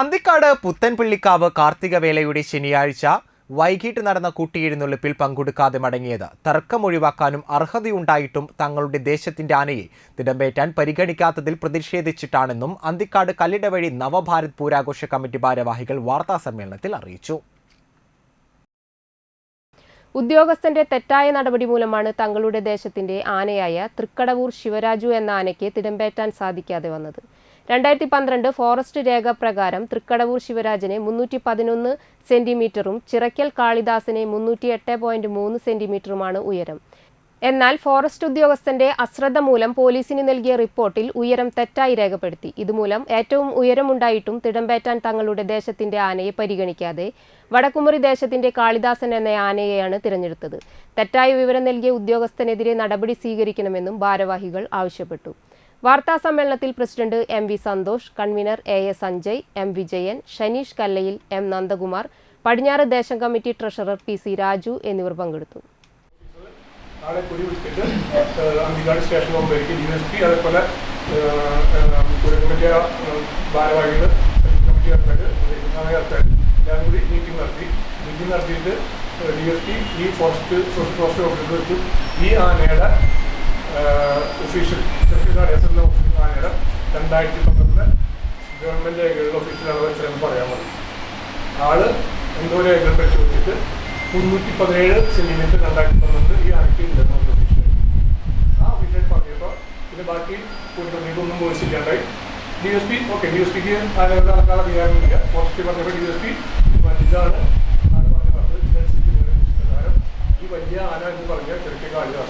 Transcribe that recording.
അന്തിക്കാട് പുത്തൻപള്ളിക്കാവ് കാർത്തികവേലയുടെ ശനിയാഴ്ച വൈകിട്ട് നടന്ന കൂട്ടിയെഴുന്നള്ളിപ്പിൽ പങ്കെടുക്കാതെ മടങ്ങിയത്. തർക്കം ഒഴിവാക്കാനും അർഹതയുണ്ടായിട്ടും തങ്ങളുടെ ദേശത്തിന്റെ ആനയെ തിടമ്പേറ്റാൻ പരിഗണിക്കാത്തതിൽ പ്രതിഷേധിച്ചിട്ടാണെന്നും അന്തിക്കാട് കല്ലിട വഴി നവഭാരത് പൂരാഘോഷ കമ്മിറ്റി ഭാരവാഹികൾ വാർത്താസമ്മേളനത്തിൽ അറിയിച്ചു. ഉദ്യോഗസ്ഥന്റെ തെറ്റായ നടപടി മൂലമാണ് തങ്ങളുടെ ദേശത്തിന്റെ ആനയായ തൃക്കടവൂർ ശിവരാജു എന്ന ആനയ്ക്ക് തിടമ്പേറ്റാൻ സാധിക്കാതെ വന്നത്. രണ്ടായിരത്തി പന്ത്രണ്ട് ഫോറസ്റ്റ് രേഖ പ്രകാരം തൃക്കടവൂർ ശിവരാജനെ മുന്നൂറ്റി പതിനൊന്ന് സെന്റിമീറ്ററും ചിറക്കൽ കാളിദാസിനെ മുന്നൂറ്റി എട്ട് പോയിന്റ് മൂന്ന് സെന്റിമീറ്ററുമാണ് ഉയരം. എന്നാൽ ഫോറസ്റ്റ് ഉദ്യോഗസ്ഥന്റെ അശ്രദ്ധ മൂലം പോലീസിന് നൽകിയ റിപ്പോർട്ടിൽ ഉയരം തെറ്റായി രേഖപ്പെടുത്തി. ഇതുമൂലം ഏറ്റവും ഉയരമുണ്ടായിട്ടും തിടമ്പേറ്റാൻ തങ്ങളുടെ ദേശത്തിന്റെ ആനയെ പരിഗണിക്കാതെ വടക്കുമുറി ദേശത്തിന്റെ കാളിദാസൻ എന്ന ആനയെയാണ് തിരഞ്ഞെടുത്തത്. തെറ്റായ വിവരം നൽകിയ ഉദ്യോഗസ്ഥനെതിരെ നടപടി സ്വീകരിക്കണമെന്നും ഭാരവാഹികൾ ആവശ്യപ്പെട്ടു. വാർത്താ സമ്മേളനത്തിൽ president M V Santhosh convener A A Sanjay M Vijayan Shaneesh Kallayil M Nandakumar പടിഞ്ഞാറ് ദേശം committee treasurer P C Raju എന്നിവർ പങ്കെടുത്തു. ഭാരവാഹികൾ ഡി എസ് പി ഈ ഫോറസ്റ്റ് ഫോറസ്റ്റ് ഈ ആനയുടെ official secretary S L official ആനയുടെ രണ്ടായിരത്തി പന്ത്രണ്ട് ഗവൺമെന്റ് ഒഫീഷ്യൽ അളവ് എത്രയെന്ന് പറയാൻ മതി ആൾ എന്തോ രേഖകൾ പരിശോധിച്ചിട്ട് മുന്നൂറ്റി പതിനേഴ് സെന്റിമീറ്റർ രണ്ടായിരത്തി പന്ത്രണ്ട് ഈ ആഴ്ചയിൽ ഉണ്ടെന്ന് പറഞ്ഞു ഒഫീഷ്യൽ ആ ഒഫീഷ്യൽ പറഞ്ഞപ്പോൾ പിന്നെ ബാക്കി വോയിസ് ഇല്ലാണ്ടായി D S P okay D S പിക്ക് ആനകളുടെ നടക്കാൻ അധികാരമില്ല. ഫോറസ്റ്റ് പറഞ്ഞപ്പോൾ ഡി എസ് പി വലുതാണ് ആന പറഞ്ഞ പറഞ്ഞത് ഈ വലിയ ആന എന്ന് പറഞ്ഞാൽ ചെറുക്കിയ കാളിദാസ.